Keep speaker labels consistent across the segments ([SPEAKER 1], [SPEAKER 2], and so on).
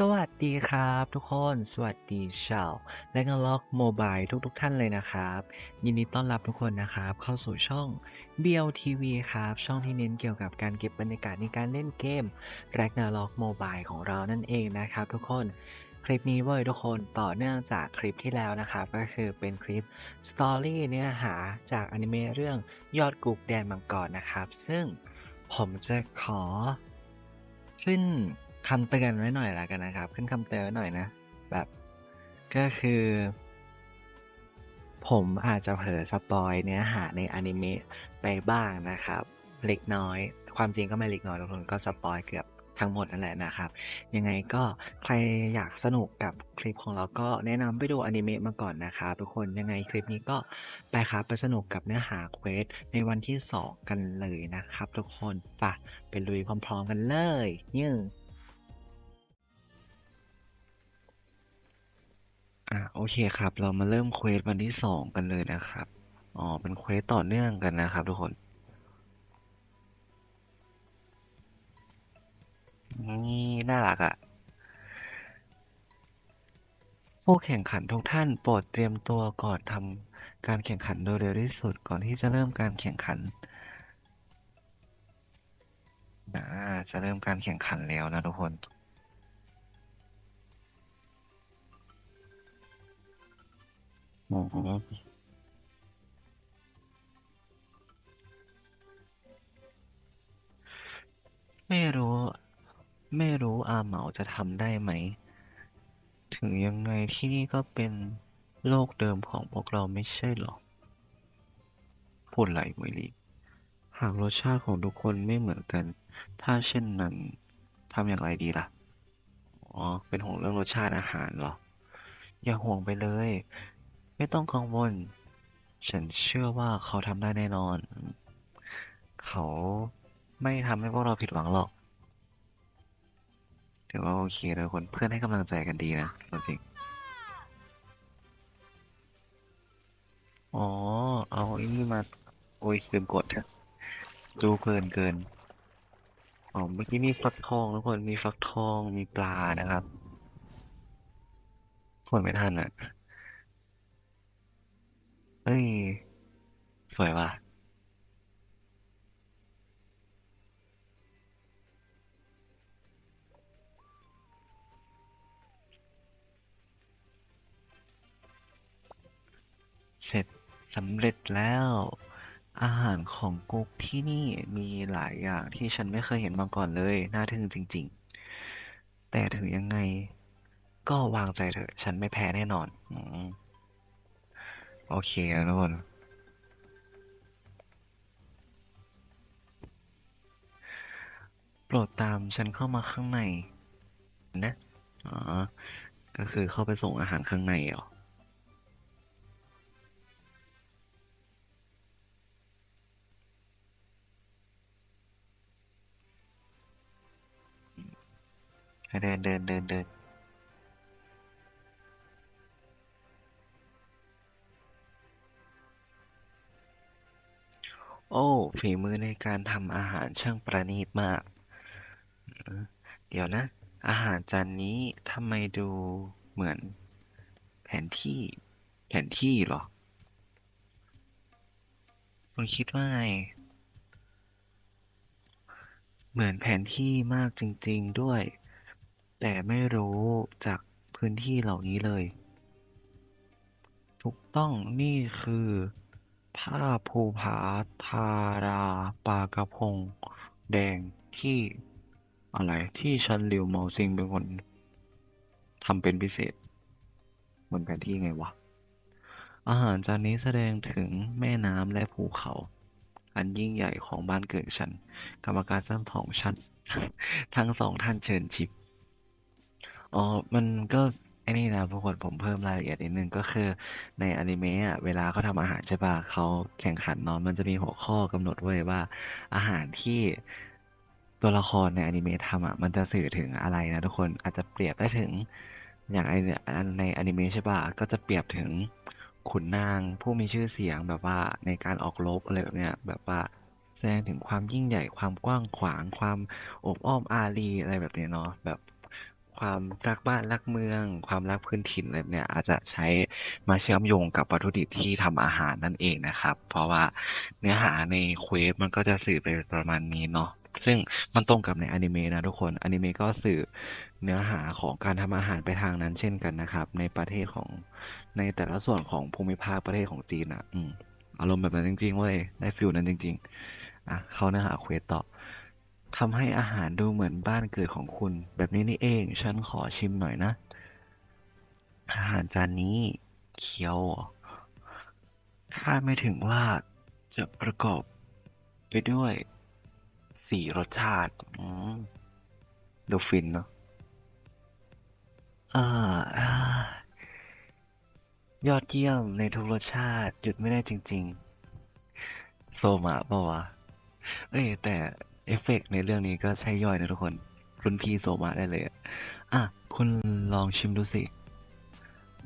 [SPEAKER 1] สวัสดีครับทุกคน สวัสดีชาวและก็ล็อกโมบายทุกๆทท่านเลยนะครับ ยินดีต้อนรับทุกคนนะครับ เข้าสู่ช่อง BLTV ครับ ช่องที่เน้นเกี่ยวกับการเก็บบรรยากาศในการเล่นเกม Ragnarok Mobile ของเรานั่นเองนะครับทุกคนคลิปนี้เว้ยทุกคนต่อเนื่องจากคลิปที่แล้วนะครับ ก็คือเป็นคลิปสตอรี่เนื้อหาจากอนิเมะเรื่องยอดกุกแดนมังกรนะครับ ซึ่งผมจะขอขึ้น คำเตือนไว้หน่อยละกันนะครับ ขึ้นคำเตือนไว้หน่อยนะ แบบก็คือ ผมอาจจะเผลอสปอยเนื้อหาในอนิเมะไปบ้างนะครับ เล็กน้อย ความจริงก็ไม่เล็กน้อยทุกคนก็สปอยเกือบทั้งหมดนั่นแหละนะครับ ยังไงก็ใครอยากสนุกกับคลิปของเราก็แนะนำไปดูอนิเมะมาก่อนนะครับทุกคนยังไงคลิปนี้ก็ไปครับไปสนุกกับเนื้อหาเควสในวันที่ 2 กันเลยนะครับ ทุกคนไปะไปลุยพร้อม ๆ กันเลยยืง อะโอเคครับ เรามาเริ่มเควสวันที่2กันเลยนะครับ อ๋อ เป็นเควสต่อเนื่องกันนะครับทุกคนนี่น่ารักอะ่ะผู้แข่งขันทุกท่านโปรดเตรียมตัวก่อนทำการแข่งขันโดยเร็วที่สุดก่อนที่จะเริ่มการแข่งขันอ่าจะเริ่มการแข่งขันแล้วนะทุกคน ไม่รู้ ไม่รู้อาเหมาจะทำได้ไหม ถึงยังไงที่นี่ก็เป็นโลกเดิมของพวกเราไม่ใช่หรอ พูดไรเมยลีหากรสชาติของทุกคนไม่เหมือนกัน ถ้าเช่นนั้นทำอย่างไรดีล่ะ อ๋อ เป็นห่วงเรื่องรสชาติอาหารเหรอ อย่าห่วงไปเลย ไม่ต้องกังวล ฉันเชื่อว่าเขาทำได้แน่นอน เขาไม่ทำให้พวกเราผิดหวังหรอกถือว่าโอเคเลยคนเพื่อนให้กำลังใจกันดีนะจริงอ๋อ เอาอ้นี่มาโอ้ยลืมกดเถอะดูเพลินเกินอ๋อเมื่อกี้มีฟักทองทุกคนมีฟักทองมีปลานะครับคนไม่ทันอะ เฮ้ย สวยว่ะเสร็จสำเร็จแล้ว อาหารของกุ๊กที่นี่มีหลายอย่างที่ฉันไม่เคยเห็นมาก่อนเลย น่าทึ่งจริง ๆ แต่ถึงยังไง ก็วางใจเถอะ ฉันไม่แพ้แน่นอนอม โอเคนะทุกคนโปรดตามฉันเข้ามาข้างใน นะ อ๋อ ก็คือเข้าไปส่งอาหารข้างในเหรอเดินเดินเดินเดิน โอ้ ฝีมือในการทำอาหารช่างประณีตมาก เดี๋ยวนะ อาหารจานนี้ทำไมดูเหมือน แผนที่ แผนที่เหรอ คุณคิดว่าไง เหมือนแผนที่มากจริง ๆด้วย แต่ไม่รู้จากพื้นที่เหล่านี้เลย ถูกต้องนี่คือ ผ้าภูผาทาราปากระพง แดงที่อะไรที่ฉันหลิวเหมาซิงเป็นคนทำเป็นพิเศษเหมือนแผนที่ไงวะ อาหารจานนี้แสดงถึงแม่น้ำและภูเขา อันยิ่งใหญ่ของบ้านเกิดฉัน กรรมการทั้งสองชั้นทั้งสองท่านเชิญชิปอ๋อ มันก็ ไอ้นี่นะทุกคนผมเพิ่มรายละเอียดนิดนึงก็คือในอนิเมะอะเวลาเขาทำอาหารใช่ปะเขาแข่งขันเนาะมันจะมีหัวข้อกำหนดไว้ว่า อาหารที่ตัวละครในอนิเมะทำอะมันจะสื่อถึงอะไรนะทุกคนอาจจะเปรียบได้ถึงอย่างไอเนี่ยอันในอนิเมะใช่ปะก็จะเปรียบถึงขุนนางผู้มีชื่อเสียงแบบว่าในการออกรบอะไรแบบเนี้ยแบบว่าแสดงถึงความยิ่งใหญ่ความกว้างขวางความอบอ้อมอารีอะไรแบบนี้เนาะแบบ ความรักบ้านรักเมือง ความรักพื้นถิ่นอะไรเนี่ยอาจจะใช้มาเชื่อมโยงกับวัตถุดิบที่ทำอาหารนั่นเองนะครับ เพราะว่าเนื้อหาในเควสมันก็จะสื่อไปประมาณนี้เนาะซึ่งมันตรงกับในอนิเมะนะทุกคนอนิเมะก็สื่อเนื้อหาของการทำอาหารไปทางนั้นเช่นกันนะครับ ในประเทศของในแต่ละส่วนของภูมิภาคประเทศของจีนอะออารมณ์แบบนั้นจริงๆเว้ยได้ฟิลนั้นจริง ๆอะเข้าเนื้อหาเควสต่อ ทำให้อาหารดูเหมือนบ้านเกิดของคุณ แบบนี้นี่เอง ฉันขอชิมหน่อยนะ อาหารจานนี้เคี้ยวคาดไม่ถึงว่าจะประกอบไปด้วยสี่รสชาติดูฟินเนาะออยอดเยี่ยมในทุกรสชาติ หยุดไม่ได้จริง ๆ โซมะเปล่าวะ เอ้ยแต่ เอฟเฟกต์ในเรื่องนี้ก็ใช่ย่อยนะทุกคน รุ่นพี่โซมาได้เลยอะอะ คุณลองชิมดูสิ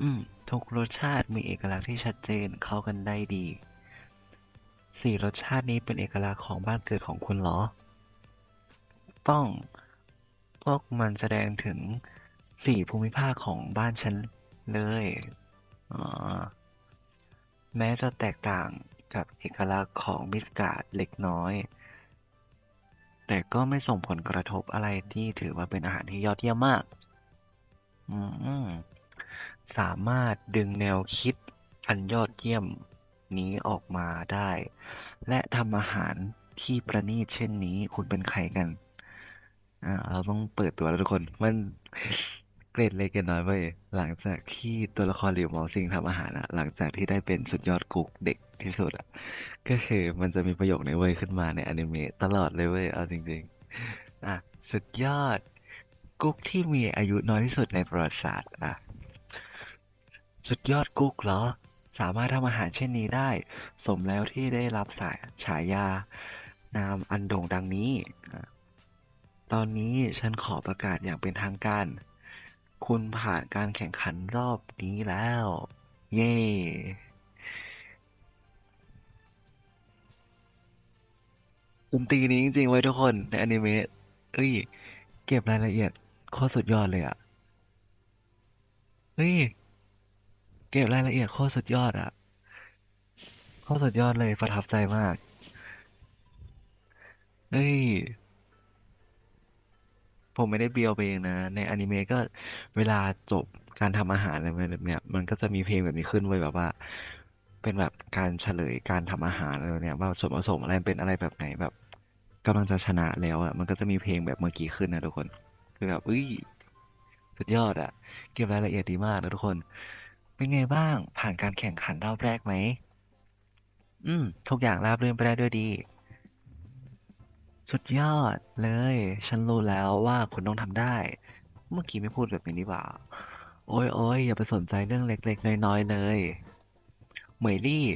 [SPEAKER 1] อืม ทุกรสชาติมีเอกลักษณ์ที่ชัดเจนเข้ากันได้ดี สี่รสชาตินี้เป็นเอกลักษณ์ของบ้านเกิดของคุณเหรอ ต้อง พวกมันแสดงถึงสี่ภูมิภาคของบ้านฉันเลยอ๋อแม้จะแตกต่างกับเอกลักษณ์ของมิดการ์ดเล็กน้อย แต่ก็ไม่ส่งผลกระทบอะไรที่ถือว่าเป็นอาหารที่ยอดเยี่ยมมาก อืมสามารถดึงแนวคิดอันยอดเยี่ยมนี้ออกมาได้ และทำอาหารที่ประณีตเช่นนี้คุณเป็นใครกัน อ่า เราต้องเปิดตัวแล้วทุกคน มัน รดเล็กเกรดน้อยเว้ยหลังจากที่ตัวละครหลิวมอซิงทำอาหารอะหลังจากที่ได้เป็นสุดยอดกุ๊กเด็กที่สุดอะก็คือมันจะมีประโยคนี้เว้ยขึ้นมาในอนิเมะตลอดเลยเว้ยเอาจริงๆอะสุดยอดกุ๊กที่มีอายุน้อยที่สุดในประวัติศาสตร์อะสุดยอดกุ๊กเหรอ สามารถทำอาหารเช่นนี้ได้ สมแล้วที่ได้รับสายฉายานามอันโด่งดังนี้ ตอนนี้ฉันขอประกาศอย่างเป็นทางการ คุณผ่านการแข่งขันรอบนี้แล้ว เย้ ดนตรีนี้จริงๆไว้ยทุกคนในอนิเมะเอ้ย เก็บรายละเอียดโคตรสุดยอดเลยอะเฮ้ย เก็บรายละเอียดโคตรสุดยอดอะ โคตรสุดยอดเลยประทับใจมากเฮ้ย ผมไม่ได้เบียวไปเองนะ ในอนิเมะก็เวลาจบการทำอาหารอะไรแบบเนี้ยมันก็จะมีเพลงแบบนี้ขึ้นไว้ยแบบว่า เป็นแบบการเฉลยการทำอาหารอะไรแบบเนี้ยว่าส่วนผสมอะไรเป็นอะไรแบบไหนแบบกำลังจะชนะแล้วอะมันก็จะมีเพลงแบบเมื่อกี้ขึ้นนะทุกคนคือแบบอุ้ยสุดยอดอะ เก็บรายละเอียดดีมากนะทุกคน เป็นไงบ้างผ่านการแข่งขันรอบแรกไหม อืม ทุกอย่างราบรื่นไปได้ด้วยดี สุดยอดเลย ฉันรู้แล้วว่าคุณต้องทำได้ เมื่อกี้ไม่พูดแบบนี้นี่หว่า โอ้ยโอ้ยอย่าไปสนใจเรื่องเล็กๆ น้อยๆ เลย เหมยลี่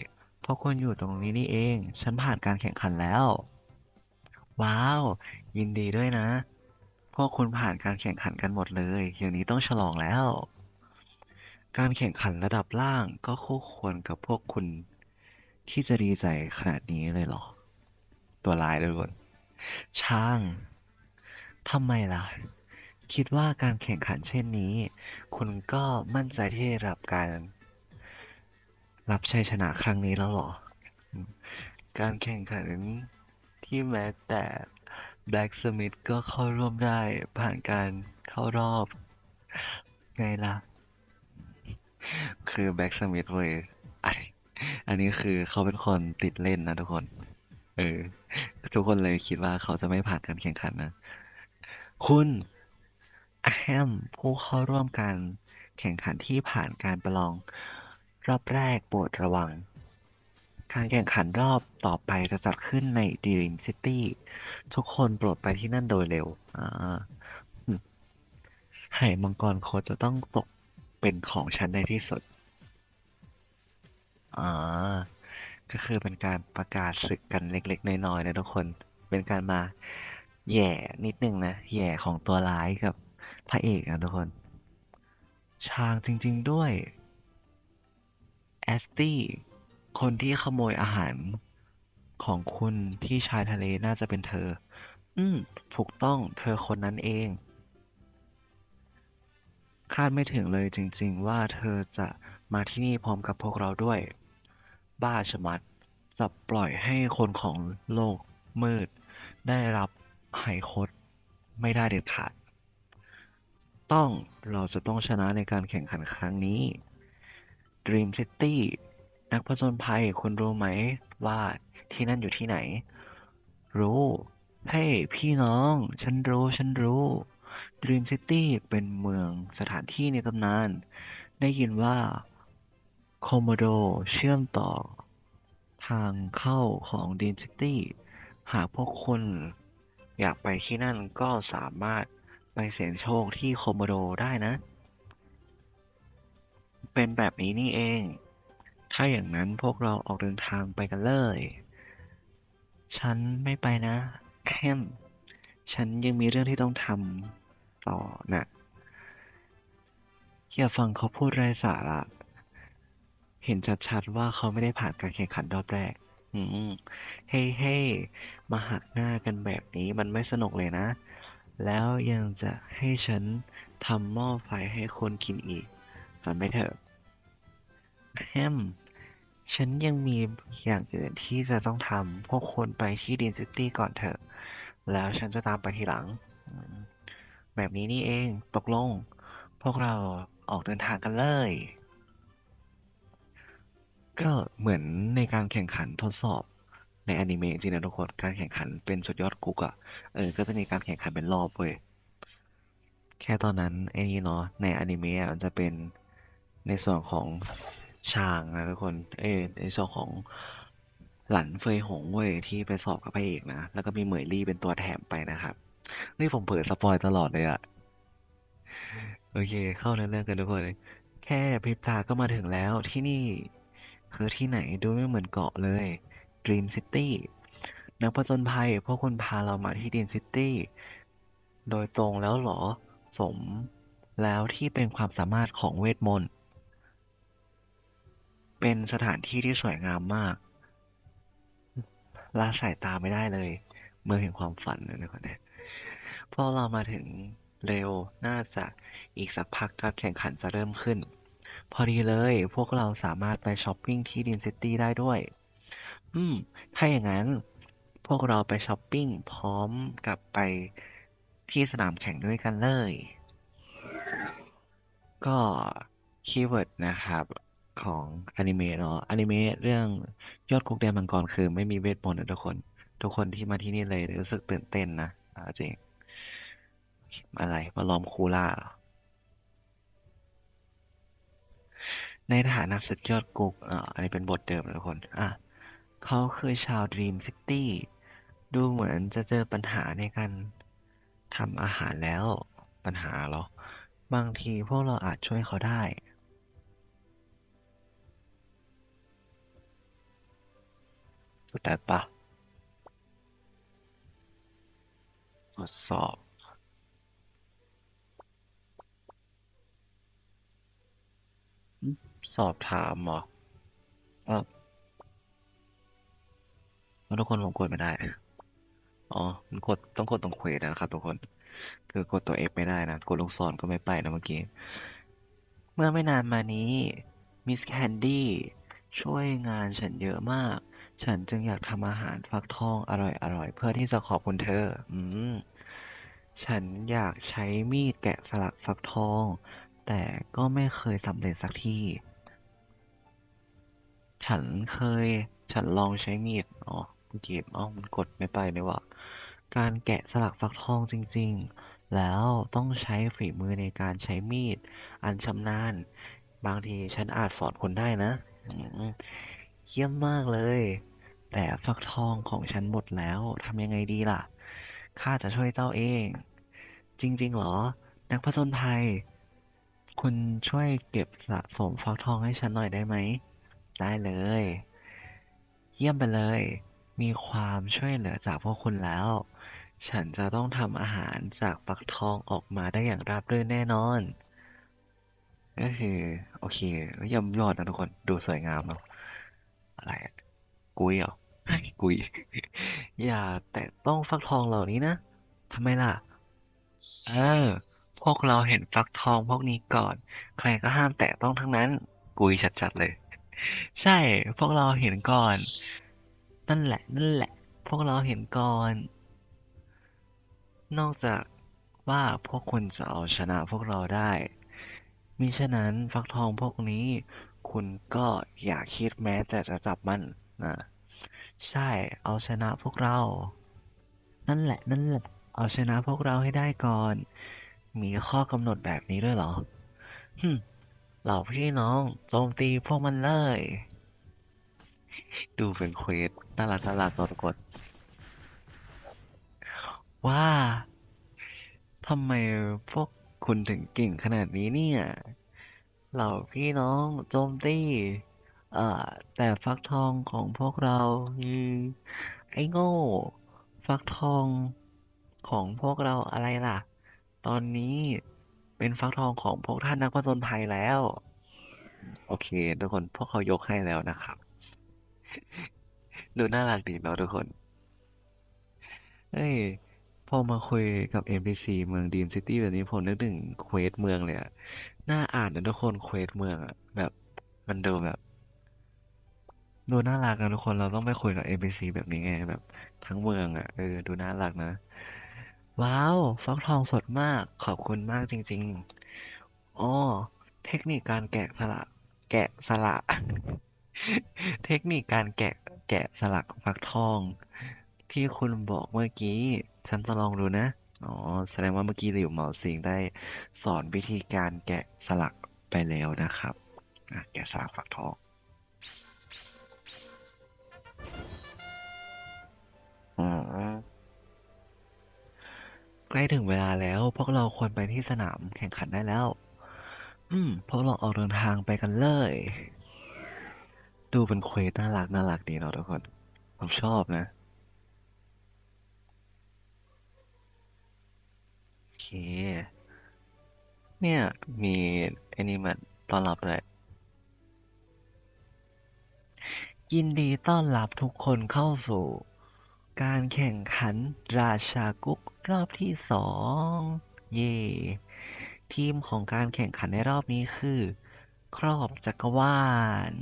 [SPEAKER 1] พวกคุณอยู่ตรงนี้นี่เอง ฉันผ่านการแข่งขันแล้ว ว้าว ยินดีด้วยนะ พวกคุณผ่านการแข่งขันกันหมดเลย อย่างนี้ต้องฉลองแล้ว การแข่งขันระดับล่างก็คู่ควรกับพวกคุณ ที่จะดีใจขนาดนี้เลยเหรอ ตัวลายเลยคน ช่างทำไมล่ะ คิดว่าการแข่งขันเช่นนี้ คุณก็มั่นใจที่จะรับการ รับชัยชนะครั้งนี้แล้วหรอ การแข่งขันที่แม้แต่ Black Smith ก็เข้าร่วมได้ผ่านการเข้ารอบ ไงล่ะ คือ Black Smith เว้ยอันนี้คือเขาเป็นคนติดเล่นนะทุกคน เออ ทุกคนเลยคิดว่าเขาจะไม่ผ่านการแข่งขันนะ คุณแอมผู้เข้าร่วมการแข่งขันที่ผ่านการประลอง รอบแรกโปรดระวัง การแข่งขันรอบต่อไปจะจัดขึ้นในดีริมซิตี้ ทุกคนโปรดไปที่นั่นโดยเร็ว อ่าอืมไข่มังกรโคจะต้องตกเป็นของฉันในที่สุด อ่า ก็คือเป็นการประกาศศึกกันเล็กๆน้อยๆนะทุกคน เป็นการมาแย่นิดนึงนะแย่ของตัวร้ายกับพระเอกนะทุกคนชางจริง ๆด้วยแอสตี้คนที่ขโมยอาหารของคุณที่ชายทะเลน่าจะเป็นเธอ อืม ถูกต้องเธอคนนั้นเอง คาดไม่ถึงเลยจริง ๆ ว่าเธอจะมาที่นี่พร้อมกับพวกเราด้วย บ้าชะมัดจะปล่อยให้คนของโลกมืด ได้รับไหคตไม่ได้เด็ดขาด ต้องเราจะต้องชนะในการแข่งขันครั้งนี้ Dream City นักผจญภัยคุณรู้ไหมว่าที่นั่นอยู่ที่ไหน รู้ เฮ้พี่น้อง ฉันรู้ ฉันรู้ Dream City เป็นเมืองสถานที่ในตำนาน ได้ยินว่า โคโมโด เชื่อมต่อ ทางเข้าของ Dream City หากพวกคุณอยากไปที่นั่นก็สามารถไปเสี่ยงโชคที่โคโมโดได้นะ เป็นแบบนี้นี่เอง ถ้าอย่างนั้นพวกเราออกเดินทางไปกันเลย ฉันไม่ไปนะแฮมฉันยังมีเรื่องที่ต้องทำต่อนะอย่าฟังเขาพูดไร้สาระ เห็นชัดๆว่าเขาไม่ได้ผ่านการแข่งขันรอบแรก อืมเฮ้เฮ้มาหักหน้ากันแบบนี้มันไม่สนุกเลยนะ แล้วยังจะให้ฉันทำหม้อไฟให้คนกินอีกฝันไม่เถอะแฮมฉันยังมีอย่างอื่นที่จะต้องทำพวกคนไปที่ดินซิตี้ก่อนเถอะ แล้วฉันจะตามไปทีหลัง แบบนี้นี่เอง ตกลง พวกเราออกเดินทางกันเลย ก็เหมือนในการแข่งขันทดสอบในอนิเมะจริงนะทุกคนการแข่งขันเป็นสุดยอดกุ๊กอะเออก็จะมีการแข่งขันเป็นรอบเว้ยแค่ตอนนั้นไอ้นี่เนาะในอนิเมะมันจะเป็นในส่วนของช่างนะทุกคนเอยในส่วนของหลันเฟยหงเว้ยที่ไปสอบกับพระเอกนะแล้วก็มีเหมยลี่เป็นตัวแถมไปนะครับนี่ผมเผยสปอยตลอดเลยอะโอเค เข้าเรื่องกันทุกคนแค่พริบตาก็มาถึงแล้วที่นี่ คือที่ไหนดูไม่เหมือนเกาะเลย Dream City นักผจญภัยพวกคุณพาเรามาที่ Dream City โดยตรงแล้วหรอ สมแล้วที่เป็นความสามารถของเวทมนต์ เป็นสถานที่ที่สวยงามมากละสายตาไม่ได้เลย เมื่องแห่งความฝันนะทุกคนนะพอเรามาถึงเร็วน่าจะอีกสักพักการแข่งขันจะเริ่มขึ้น พอดีเลย พวกเราสามารถไปช้อปปิ้งที่ดินซิตี้ได้ด้วย อืม ถ้าอย่างนั้นพวกเราไปช้อปปิ้งพร้อมกับไปที่สนามแข่งด้วยกันเลย ก็คีย์เวิร์ดนะครับของอนิเมะเนาะอนิเมะเรื่องยอดกุ๊กแดนมังกรคือไม่มีเวทมนต์นะทุกคน ทุกคนที่มาที่นี่เลยรู้สึกตื่นเต้นนะจริงอะไรมาล้อมคูล่าเหรอ ในฐานะสุดยอดกุ๊กอ่าอันนี้เป็นบทเดิมนะทุกคน อะเขาคือชาวดรีมซิตี้ดูเหมือนจะเจอปัญหาในการทำอาหารแล้วปัญหาเหรอ บางทีพวกเราอาจช่วยเขาได้สุดแต่ปะทดสอบ สอบถามเหรอเออแล้วทุกคนผมกดไม่ได้ อ๋อ มันกดต้องกดตรงเควสนะครับทุกคน คือกดตัว F ไม่ได้นะ กดลูกศรก็ไม่ไปนะเมื่อกี้ เมื่อไม่นานมานี้มิสแคนดี้ช่วยงานฉันเยอะมาก ฉันจึงอยากทำอาหารฟักทองอร่อยๆ เพื่อที่จะขอบคุณเธอ อืม ฉันอยากใช้มีดแกะสลักฟักทอง แต่ก็ไม่เคยสำเร็จสักที ฉันเคย ฉันลองใช้มีดอ๋อเมื่อกี้อ๋อมันกดไม่ไปเลยว่ะการแกะสลักฟักทองจริง ๆ แล้วต้องใช้ฝีมือในการใช้มีด อันชำนาญ บางทีฉันอาจสอนคุณได้นะเยี่ยมมากเลย แต่ฟักทองของฉันหมดแล้วทำยังไงดีล่ะ ข้าจะช่วยเจ้าเอง จริง ๆ เหรอ นักผจญภัย คุณช่วยเก็บสะสมฟักทองให้ฉันหน่อยได้ไหม ได้เลย เยี่ยมไปเลย มีความช่วยเหลือจากพวกคุณแล้ว ฉันจะต้องทำอาหารจากฟักทองออกมาได้อย่างราบรื่นแน่นอน ก็คือโอเคยี่ยมยอดนะทุกคน ดูสวยงามเนาะ อะไรอะกุยเหรอกุย อย่าแตะต้องฟักทองเหล่านี้นะทำไมล่ะ เออ พวกเราเห็นฟักทองพวกนี้ก่อน ใครก็ห้ามแตะต้องทั้งนั้น กุยชัดๆเลย ใช่ พวกเราเห็นก่อน นั่นแหละ นั่นแหละ พวกเราเห็นก่อน นอกจากว่าพวกคุณจะเอาชนะพวกเราได้ มิฉะนั้นฟักทองพวกนี้ คุณก็อย่าคิดแม้แต่จะจับมันนะใช่ เอาชนะพวกเรา นั่นแหละ นั่นแหละ เอาชนะพวกเราให้ได้ก่อน มีข้อกำหนดแบบนี้ด้วยเหรอฮึ เหล่าพี่น้องโจมตีพวกมันเลย ดูเป็นเควสน่ารักน่ารักตัวกคนว่าทำไมพวกคุณถึงเก่งขนาดนี้เนี่ย เหล่าพี่น้องโจมตีเอ่อแต่ฟักทองของพวกเราคือไอ้โง่ ฟักทองของพวกเราอะไรล่ะ ตอนนี้ เป็นฟักทองของพวกท่านนักผจญภัยแล้ว โอเค ทุกคนพวกเขายกให้แล้วนะครับ ดูน่ารักดีเนาะทุกคนเอ้ยพอมาคุยกับ NPC เมืองดีมซิตี้แบบนี้ผมนึกถึงเควสเมืองเลยอะน่าอ่านนะทุกคนเควสเมืองอะแบบมันดูแบบดูน่ารักนะทุกคนเราต้องไปคุยกับ NPC แบบนี้ไงแบบ ทั้งเมืองอะเออดูน่ารักนะ ว้าว ฟักทองสดมาก ขอบคุณมากจริงๆอ๋อเทคนิคการแกะสลักแกะสลัก เทคนิคการแกะแกะสลักฟักทอง ที่คุณบอกเมื่อกี้ ฉันจะลองดูนะ อ๋อ แสดงว่าเมื่อกี้หลิวเหมาซิงได้สอนวิธีการแกะสลักไปแล้วนะครับ แกะสลักฟักทอง ใกล้ถึงเวลาแล้ว พวกเราควรไปที่สนามแข่งขันได้แล้ว อืม พวกเราออกเดินทางไปกันเลย ดูเป็นเควสน่ารักน่ารักดีเนาะทุกคน ผมชอบนะ โอเค เนี่ย มีไอ้นี่มาต้อนรับเลยยินดีต้อนรับทุกคนเข้าสู่ การแข่งขันราชากุ๊ก รอบที่สองเย่ทีมของการแข่งขันในรอบนี้คือ ครอบจักรวาล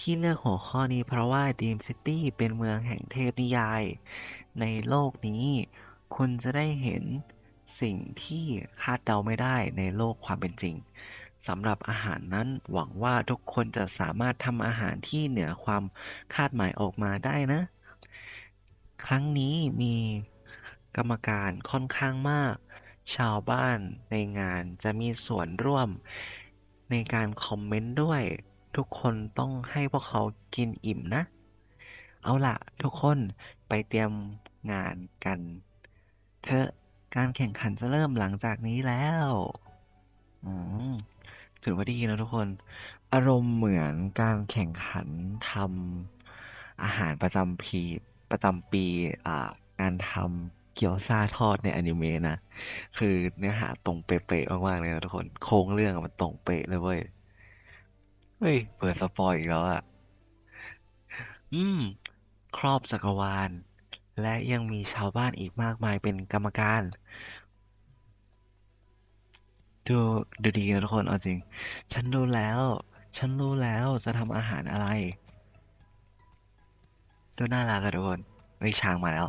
[SPEAKER 1] ที่เลือกหัวข้อนี้เพราะว่าดีมซิตี้เป็นเมืองแห่งเทพนิยาย ในโลกนี้ คุณจะได้เห็นสิ่งที่คาดเดาไม่ได้ในโลกความเป็นจริงสำหรับอาหารนั้นหวังว่าทุกคนจะสามารถทำอาหารที่เหนือความคาดหมายออกมาได้นะ ครั้งนี้มี กรรมการค่อนข้างมาก ชาวบ้านในงานจะมีส่วนร่วม ในการคอมเมนต์ด้วย ทุกคนต้องให้พวกเขากินอิ่มนะ เอาละทุกคนไปเตรียมงานกันเถอะการแข่งขันจะเริ่มหลังจากนี้แล้วอืมถือว่าดีนะทุกคน อารมณ์เหมือนการแข่งขันทำอาหารประจำปีประจำปี อ่า การทำ เกี๊ยวซาทอดในอนิเมะนะ คือเนื้อหาตรงเป๊ะๆมากๆเลยนะทุกคน โครงเรื่องอะมันตรงเป๊ะเลยเว้ย เฮ้ย เปิดสปอยอีกแล้วอะอืม ครอบจักรวาล และยังมีชาวบ้านอีกมากมายเป็นกรรมการ ดูดูดีนะทุกคน เอาจริง ฉันรู้แล้ว ฉันรู้แล้วจะทำอาหารอะไร ดูน่ารักอะทุกคนเฮ้ยช้างมาแล้ว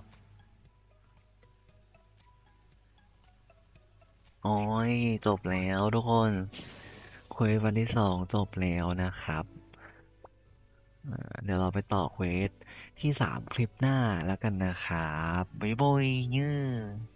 [SPEAKER 1] โอ้ยจบแล้วทุกคน เควสวันที่สองจบแล้วนะครับ เดี๋ยวเราไปต่อเควสที่สามคลิปหน้าแล้วกันนะครับบ๊ายบายเนื้อ